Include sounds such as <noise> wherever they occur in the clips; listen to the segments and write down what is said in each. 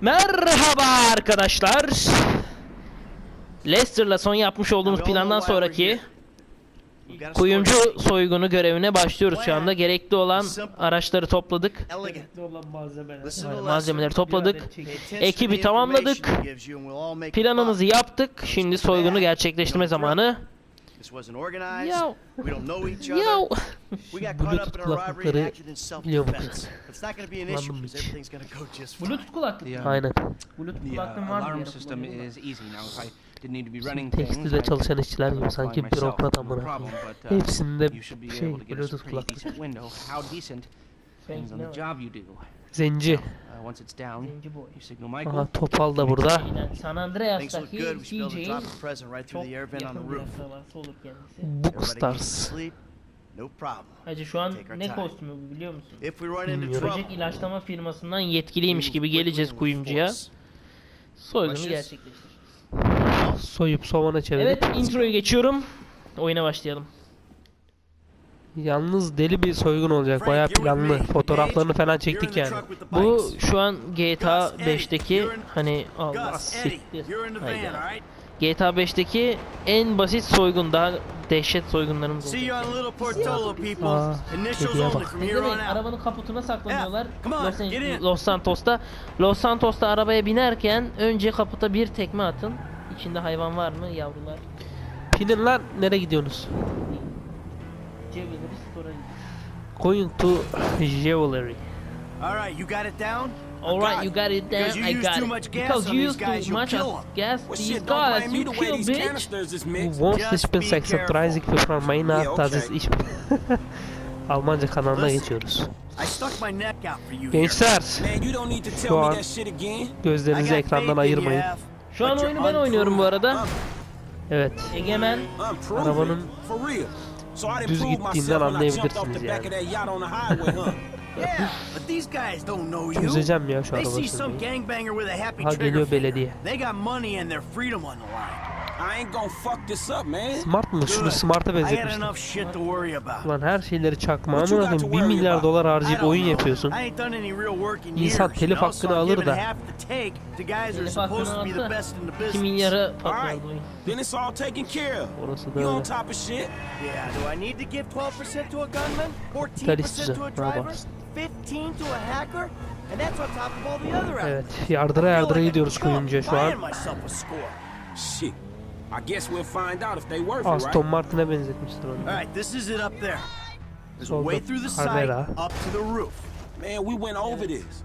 Merhaba arkadaşlar. Leicester'la son yapmış olduğumuz plandan sonraki kuyumcu soygunu görevine başlıyoruz şu anda. Gerekli olan araçları topladık. Malzemeleri topladık. Ekibi tamamladık. Planımızı yaptık. Şimdi soygunu gerçekleştirme zamanı. This wasn't organized. Yav. We don't know each other. <laughs> We got caught up in a robbery and acted in self-defense. It's not going to be an issue because everything's going to go just fine. Bluetooth kulaklık. The, uh, Aynen. Bluetooth the uh, kulaklığım var alarm system is easy now. If I didn't need to be running Tekstilde things, I çalışan işçiler gibi sanki bürokrat amına problem, koyayım. but, uh, Hepsinde you should be şey able to get us a Bluetooth kulaklık. decent window. How decent depends on the job you do. Zenci. Once it's down, Zenci boy. you signal Michael. Aha Topal da burada. San Things look Andreas'taki good. We should be able to DJ'in drop a present right through çok the air vent on yakın the bir roof. akrabası olur kendisi. Everybody gets to Bookstars. sleep. No problem. Hacı şu an Take our ne time. kostümü bu biliyor musun? If we run into Bilmiyorum. trouble, Böcek ilaçlama firmasından Yetkiliymiş gibi geleceğiz kuyumcuya. force. Soygunu Başız. gerçekleştireceğiz. Soyup sovana çevirip. Evet introyu geçiyorum. Oyuna başlayalım. Yalnız deli bir soygun olacak. Bayağı planlı. Fotoğraflarını falan çektik yani. Bu şu an GTA 5'teki hani Allah siktir. Hayda. GTA 5'teki en basit soygun. Daha dehşet soygunlarımız people. Aa, kediye bak. Ne demek arabanın kaputuna saklanıyorlar. Los. Los Santos'ta. Los Santos'ta arabaya binerken önce kaputa bir tekme atın. İçinde hayvan var mı yavrular? Pinin lan nereye gidiyorsunuz? Going to Jewelry. All right, you got it down? Alright, you got it down. I got it. Because you these use guys, too much gas. These guys, you kill bitch. canisters is Du mixed. wohnst Just ich bin be 36 careful. für meine Yeah, das okay. ist ich. <laughs> Almanca kanalına geçiyoruz. Gençler, Şu an- gözlerinizi ekrandan ayırmayın. Şu an oyunu ben oynuyorum bu arada. Evet, Egemen Arabanın düz didn't prove gittiğinden myself when I jumped off anlayabilirsiniz the back of yani. that yacht on the highway, huh? <laughs> Yeah, but these guys don't know you. çözeceğim ya şu They araba see some sürmeyi. gangbanger with a happy Ha geliyor belediye. They got money and their freedom on the line. I ain't gonna fuck this up, man. Smart mı? Şunu. Smart'a benzetmiştim. enough shit to worry about. Ulan her şeyleri çakma amına koyayım 1 worry milyar dolar harcayıp oyun yapıyorsun. İnsan telif hakkını I'm alır da. telif supposed to be the hakkını best in the 2 business. milyara Alright. oyun. Orası da You on öyle. top of shit? Yeah, do I need to give 12% to a gunman? 14% Deliksiz, to a bravo. driver? 15 to a hacker? And that's on top of all the other Evet, yardıra yardıra gidiyoruz kuyumcuya şu an. I guess we'll find out if they worth it, Aston right? Martin'e benzetmiştir onu. All right, this is it up there. There's a way through the site up to the roof. Man, we went over this.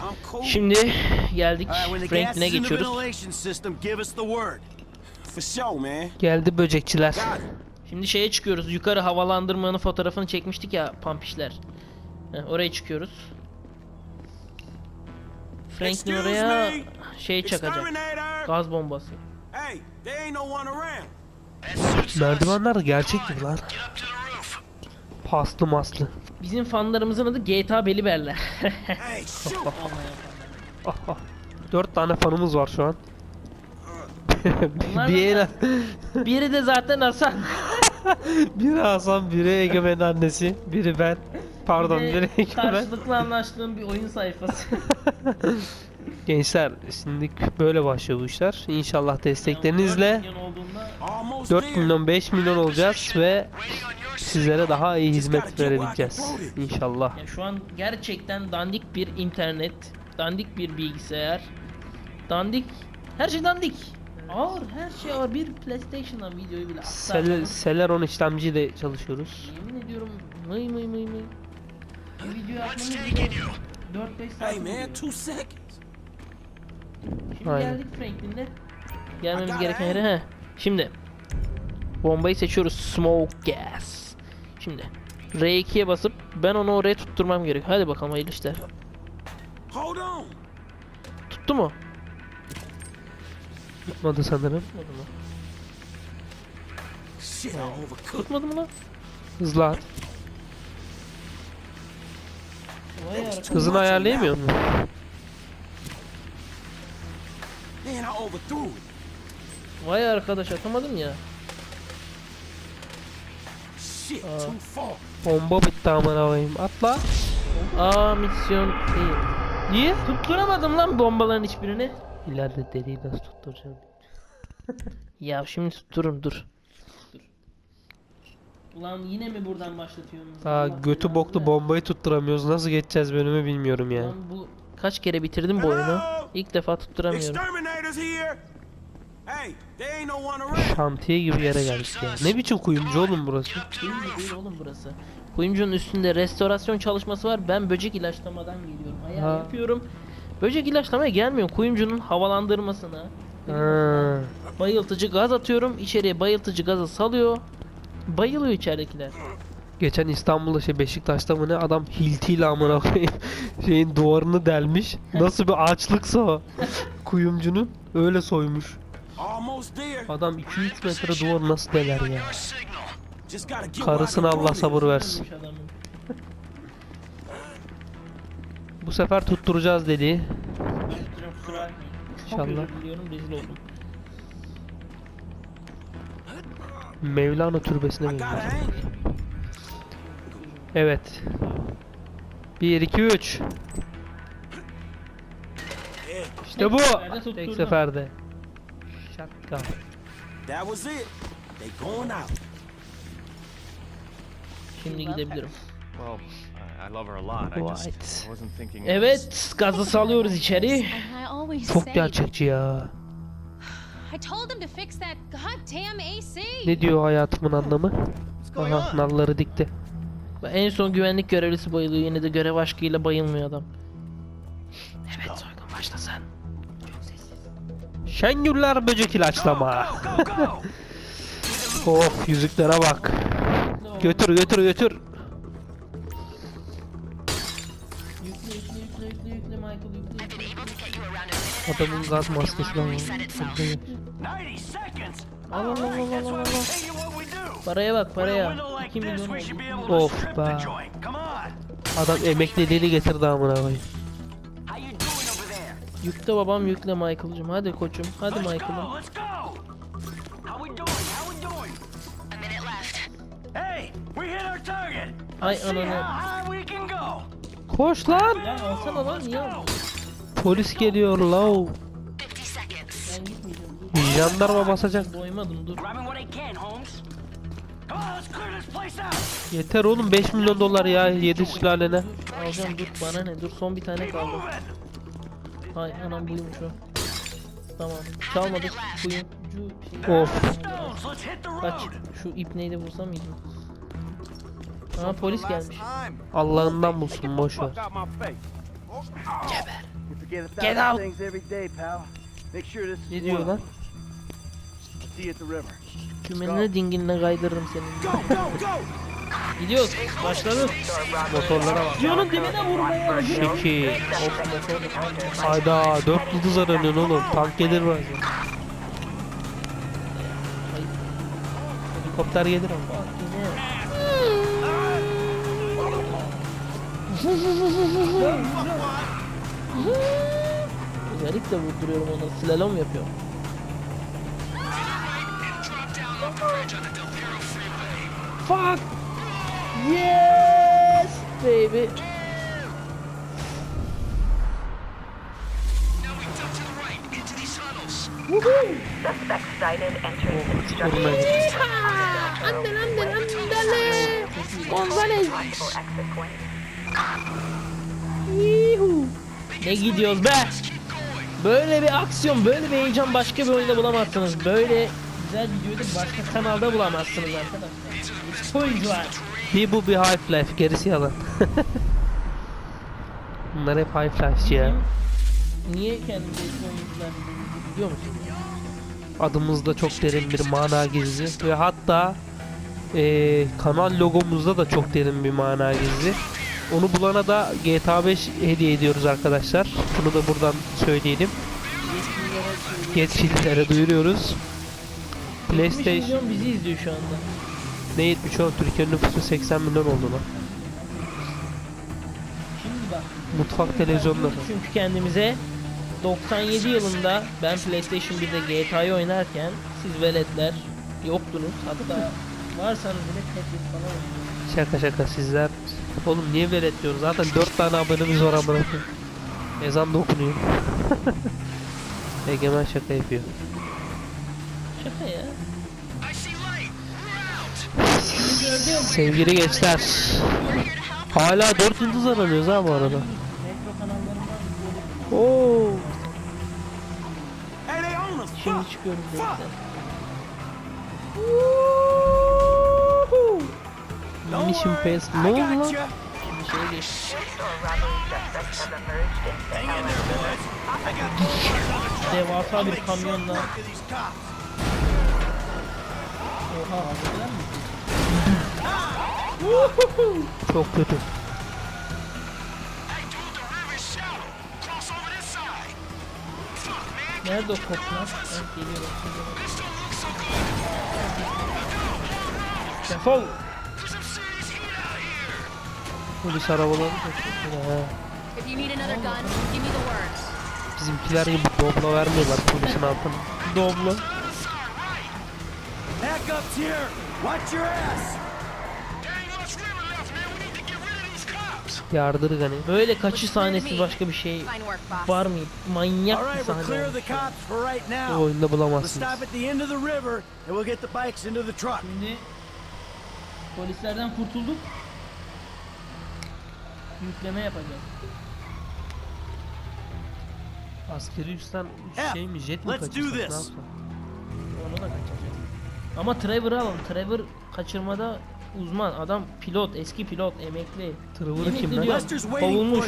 I'm cool. Şimdi geldik All right, when the gas Franklin'e geçiyoruz. ventilation system, give us the word. For sure, man. Geldi böcekçiler. Şimdi şeye çıkıyoruz. Yukarı havalandırmanın fotoğrafını çekmiştik ya pampişler. Heh, oraya çıkıyoruz. Franklin oraya şey çakacak. Gaz bombası. Hey, there ain't no one around. Merdivenler gerçek gibi lan. Paslı maslı. Bizim fanlarımızın adı GTA Beliberler. <laughs> Dört tane fanımız var şu an. Bunlar <laughs> bir da- Biri de zaten Hasan. <laughs> biri Hasan, biri Egemen annesi, biri ben. Pardon, Bir de biri Egemen. Karşılıklı anlaştığım bir oyun sayfası. Gençler, şimdi böyle başlıyor bu işler. İnşallah desteklerinizle 4 milyon olduğunda Almost 4 there. milyon 5 milyon olacağız ve sizlere daha iyi hizmet verebileceğiz. İnşallah. ya şu an gerçekten dandik bir internet, dandik bir bilgisayar, dandik her şey dandik. Ağır her şey ağır. Bir PlayStation'dan videoyu bile Sel. Celeron işlemciyle çalışıyoruz. Yemin ediyorum mıy mıy mıy mıy. Bu videoyu atmamız bile 4-5 saat Hey, man, sürüyor. two seconds. Şimdi Aynen. geldik Franklin'de. Gelmemiz gereken yere he. Şimdi bombayı seçiyoruz. Smoke gas. Şimdi R2'ye basıp ben onu oraya tutturmam gerek. Hadi bakalım hayırlı işler. Tuttu mu? Tutmadı sanırım. Tutmadı mı? Tutmadı mı lan? Hızlı at. Hızını ayarlayamıyor mu? Vay arkadaş atamadım ya. Bomba bitti amına koyayım. Atla. Aa misyon değil. Niye? Tutturamadım lan bombaların hiçbirini. İleride deliği nasıl tutturacağım? <laughs> Ya şimdi tuttururum dur. Dur. Ulan yine mi buradan başlatıyorsunuz? Aa Allah götü boklu bombayı tutturamıyoruz. Nasıl geçeceğiz bölümü bilmiyorum ya. Lan bu kaç kere bitirdim bu oyunu? İlk defa tutturamıyorum. Şantiye gibi yere geldik ya. Ne biçim kuyumcu oğlum burası? Kuyumcu değil oğlum burası. Kuyumcunun üstünde restorasyon çalışması var. Ben böcek ilaçlamadan geliyorum. Ayağı Ha. yapıyorum. Böcek ilaçlamaya gelmiyorum. Kuyumcunun havalandırmasına. Ha. Bayıltıcı gaz atıyorum. İçeriye bayıltıcı gazı salıyor. Bayılıyor içeridekiler. Geçen İstanbul'da şey Beşiktaş'ta mı ne adam hiltiyle amına koyayım <laughs> şeyin duvarını delmiş. Nasıl bir açlıksa o. <laughs> Kuyumcunun öyle soymuş. Adam 2-3 metre duvar nasıl deler ya. Karısına Allah sabır versin. Bu sefer tutturacağız dedi. İnşallah. Mevlana türbesine mi? Evet. 1 2 3. İşte bu. Tek seferde. Şaka. That was it. They going out. Şimdi gidebilirim. Well, I, I love her a lot. I just Right. I wasn't thinking. Evet, gazı salıyoruz içeri. Çok gerçekçi ya. I told him to fix that goddamn AC. Ne diyor hayatımın anlamı? Aha nalları dikti. En son güvenlik görevlisi bayılıyor. Yine de görev aşkıyla bayılmıyor adam. Evet soygun başlasın. Şengüller böcek ilaçlama. of <laughs> yüzüklere bak. Götür götür götür. Yükle yükle yükle yükle yükle Michael yükle. yükle. Adamın gaz maskesi var. 90 seconds. Al al al al al al Paraya bak paraya. With a window 2 like this, milyon oldu. Of be. Adam emekliliğini getirdi amına koyayım. Yükle babam yükle Michael'cım. Hadi koçum. Hadi Michael'ım. Ay ananı. Koş lan. Ya alsana lan niye? Polis geliyor lav. Ben gitmeyeceğim. Jandarma basacak. Doymadım dur. Yeter oğlum 5 milyon dolar ya 7 sülalene. Alacağım dur bana ne dur son bir tane kaldı. Hay anam buymuş o. Tamam çalmadık kuyumcu şey. Of. Kaç şu ipneyi de vursam mıydım? Aa polis gelmiş. Allah'ından bulsun boş ver. A Get out. Ne diyor lan? See you at the river. Kümenine dinginle kaydırırım go. Gidiyoruz. Başladık. Motorlara bak. Yolun dibine vurmaya. Şekil. Hayda 4 yıldız aranıyorsun oğlum. Tank gelir bazen. Helikopter gelir ama. Özellikle vurduruyorum ona. Slalom yapıyorum. Fuck! Yes, baby. Çukuruna git. Anden anden andale. Gonzales. Yuhu. Ne gidiyoruz be? Böyle bir aksiyon, böyle bir heyecan başka bir oyunda bulamazsınız. Böyle güzel videoyu da başka kanalda bulamazsınız arkadaşlar. Oyuncular. Bir bu bir Half-Life gerisi yalan. <laughs> Bunlar hep Half-Life'ci ya. Niye kendini eski oyuncular biliyor musun? Adımızda çok derin bir mana gizli ve hatta eee, kanal logomuzda da çok derin bir mana gizli. Onu bulana da GTA 5 hediye ediyoruz arkadaşlar. Bunu da buradan söyleyelim. Yetkililere duyuruyoruz. 70 PlayStation milyon bizi izliyor şu anda. ne 70 oğlum Türkiye'nin nüfusu 80 milyon oldu lan. Şimdi bak. Mutfak televizyonları. Çünkü kendimize 97 yılında ben PlayStation 1'de GTA'yı oynarken siz veletler yoktunuz. Hatta varsanız bile Tetris falan oynuyordunuz. Şaka şaka sizler. Oğlum niye velet diyoruz? Zaten 4 tane abonemiz var amına koyayım. Ezan da okunuyor. <laughs> Egemen şaka yapıyor. Şaka ya. Sevgili gençler. Hala 4 yıldız aranıyoruz ha bu arada. Oo. Şimdi çıkıyoruz denizden. Don't Mission Pass. I Ne oldu lan? şeye. Hang in there, Oha hazırlar mı? Çok kötü. Nerede o koplar? Evet geliyor bak. Defol! Polis arabaları da çok güzel ha. If you need another gun, give me the word. Bizimkiler gibi dobla vermiyorlar polisin altına. Dobla. Backup's here. Watch your ass. Yardır gani. Böyle kaçış sahnesi başka bir şey var mı? Manyak bir sahne. Bu oyunda bulamazsınız. stop at the end of the river and we'll get the bikes into the truck. Şimdi polislerden kurtulduk. Yükleme yapacağız. Askeri üstten şey mi jet mi kaçırsak ne this. yapsak? Onu da kaçacağız. Ama Trevor'ı alalım. Trevor kaçırmada uzman. Adam pilot, eski pilot, emekli. Trevor'ı kim lan? Kovulmuş.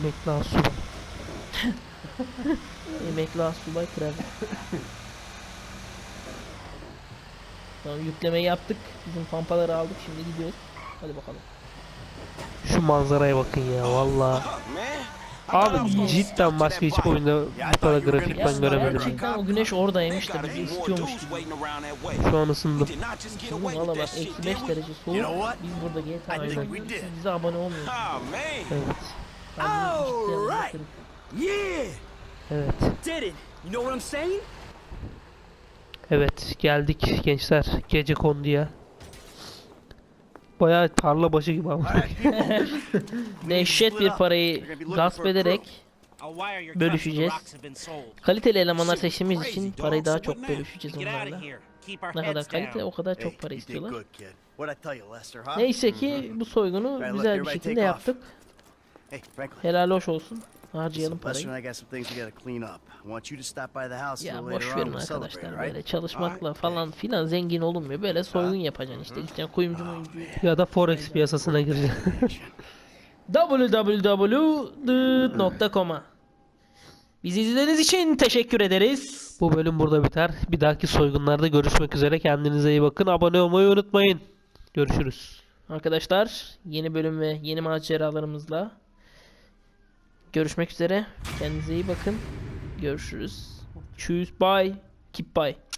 Emekli asubay. <laughs> Emekli asubay Trevor. tamam yüklemeyi yaptık. Bizim pampaları aldık. Şimdi gidiyoruz. Hadi bakalım. Şu manzaraya bakın ya valla. Abi cidden başka hiçbir oyunda bu kadar grafik ben göremedim. Gerçekten o güneş oradaymış da bizi istiyormuş gibi. Şu an ısındım. Şimdi valla bak eksi 5 derece soğuk. Biz burada GTA oynuyoruz. Siz bize abone olmuyorsunuz. Evet. Kalbimizi cidden Alright. Yeah. Evet. Did it. You know what I'm saying? Evet geldik gençler gece konduya. Bayağı tarla başı gibi ama. <laughs> Dehşet bir parayı gasp ederek bölüşeceğiz. Kaliteli elemanlar seçtiğimiz için parayı daha çok bölüşeceğiz onlarla. Ne kadar kalite o kadar çok para istiyorlar. Neyse ki bu soygunu güzel bir şekilde yaptık. Helal hoş olsun. Harcayalım parayı. and I got some things we gotta clean up. I want you to stop by the house a Ya boş later on. verin arkadaşlar böyle çalışmakla falan filan zengin olunmuyor. Böyle soygun yapacaksın işte. İşte kuyumcu muyumcu. ya da forex piyasasına girecek. www.dıt.com'a Bizi izlediğiniz için teşekkür ederiz. Bu bölüm burada biter. Bir dahaki soygunlarda görüşmek üzere. Kendinize iyi bakın. Abone olmayı unutmayın. Görüşürüz. Arkadaşlar yeni bölüm ve yeni maceralarımızla görüşmek üzere. Kendinize iyi bakın. Görüşürüz. Tschüss. Bye. Keep bye.